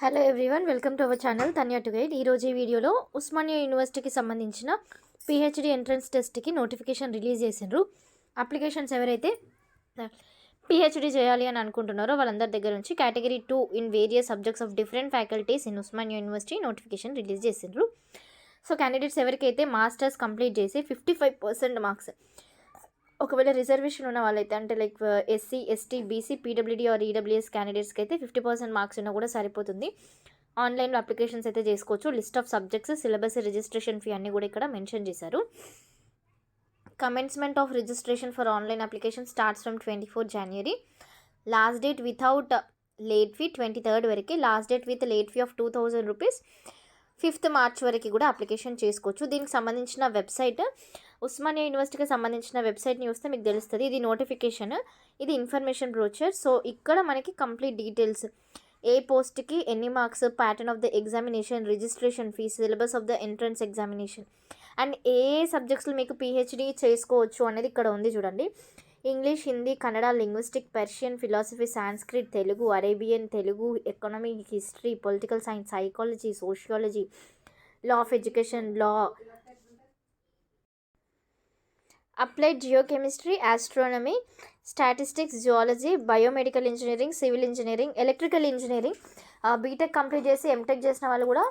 Hello everyone welcome to our channel Tanya to guide ఈరోజు ఈ వీడియోలో ఉస్మానియా యూనివర్సిటీకి సంబంధించిన పిహెచ్డి ఎంట్రన్స్ టెస్ట్కి నోటిఫికేషన్ రిలీజ్ చేసిండ్రు. అప్లికేషన్స్ ఎవరైతే పిహెచ్డి చేయాలి అని అనుకుంటున్నారో వాళ్ళందరి దగ్గర నుంచి category two in various subjects of different faculties in Osmania university notification release చేసిండ్రు. సో క్యాండిడేట్స్ ఎవరికైతే మాస్టర్స్ కంప్లీట్ చేసి ఫిఫ్టీ ఫైవ్ పర్సెంట్ మార్క్స్ ఒకవేళ రిజర్వేషన్ ఉన్న వాళ్ళైతే అంటే like SC ST BC PWD or EWS క్యాండిడేట్స్కి అయితే ఫిఫ్టీ పర్సెంట్ మార్క్స్ ఉన్నా కూడా సరిపోతుంది. ఆన్లైన్లో అప్లికేషన్స్ అయితే చేసుకోవచ్చు. List of subjects syllabus registration fee అన్నీ కూడా ఇక్కడ మెన్షన్ చేశారు. Commencement of registration for online application starts from twenty four January last date without late fee twenty third వరకు. Last date with late fee of two thousand rupees fifth March వరకు కూడా application చేసుకోవచ్చు. దీనికి సంబంధించిన website Osmania యూనివర్సిటీకి సంబంధించిన వెబ్సైట్ని చూస్తే మీకు తెలుస్తుంది. ఇది నోటిఫికేషన్ ఇది ఇన్ఫర్మేషన్ బ్రోచర్. సో ఇక్కడ మనకి కంప్లీట్ డీటెయిల్స్. ఏ పోస్ట్కి ఎన్ని marks pattern of the examination registration fees syllabus of the entrance examination. And ఏ సబ్జెక్ట్స్లో మీకు పిహెచ్డి చేసుకోవచ్చు అనేది ఇక్కడ ఉంది చూడండి. English Hindi Kannada linguistic Persian philosophy Sanskrit Telugu Arabian Telugu economic history political science psychology sociology law of education law applied geochemistry astronomy statistics zoology biomedical engineering civil engineering electrical engineering BTech complete చేసి MTech చేసిన వాళ్ళు కూడా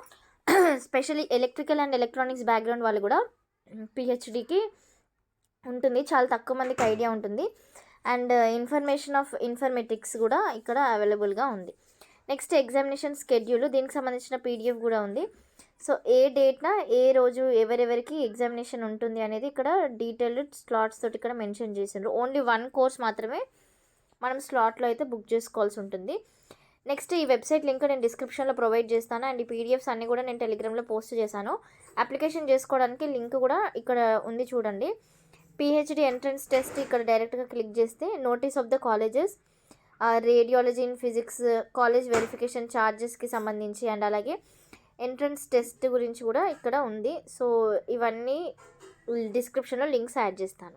specially electrical and electronics background వాళ్ళు కూడా పిహెచ్డికి ఉంటుంది. చాలా తక్కువ మందికి ఐడియా ఉంటుంది. And uh, information of informatics కూడా ఇక్కడ అవైలబుల్గా ఉంది. నెక్స్ట్ ఎగ్జామినేషన్ స్కెడ్యూల్ దీనికి సంబంధించిన పీడిఎఫ్ కూడా ఉంది. సో ఏ డేట్న ఏ రోజు ఎవరెవరికి ఎగ్జామినేషన్ ఉంటుంది అనేది ఇక్కడ డీటెయిల్డ్ స్లాట్స్ తోటి ఇక్కడ మెన్షన్ చేసిండ్రు. ఓన్లీ వన్ కోర్స్ మాత్రమే మనం స్లాట్లో అయితే బుక్ చేసుకోవాల్సి ఉంటుంది. నెక్స్ట్ ఈ వెబ్సైట్ లింక్ నేను డిస్క్రిప్షన్లో ప్రొవైడ్ చేస్తాను. అండ్ ఈ పీడిఎఫ్స్ అన్నీ కూడా నేను టెలిగ్రామ్లో పోస్ట్ చేశాను. అప్లికేషన్ చేసుకోవడానికి లింక్ కూడా ఇక్కడ ఉంది చూడండి. పిహెచ్డి ఎంట్రన్స్ టెస్ట్ ఇక్కడ డైరెక్ట్గా క్లిక్ చేస్తే notice of the colleges radiology in physics college verification ఛార్జెస్కి సంబంధించి అండ్ అలాగే ఎంట్రన్స్ టెస్ట్ గురించి కూడా ఇక్కడ ఉంది. సో ఇవన్నీ డిస్క్రిప్షన్లో లింక్స్ యాడ్ చేస్తాను.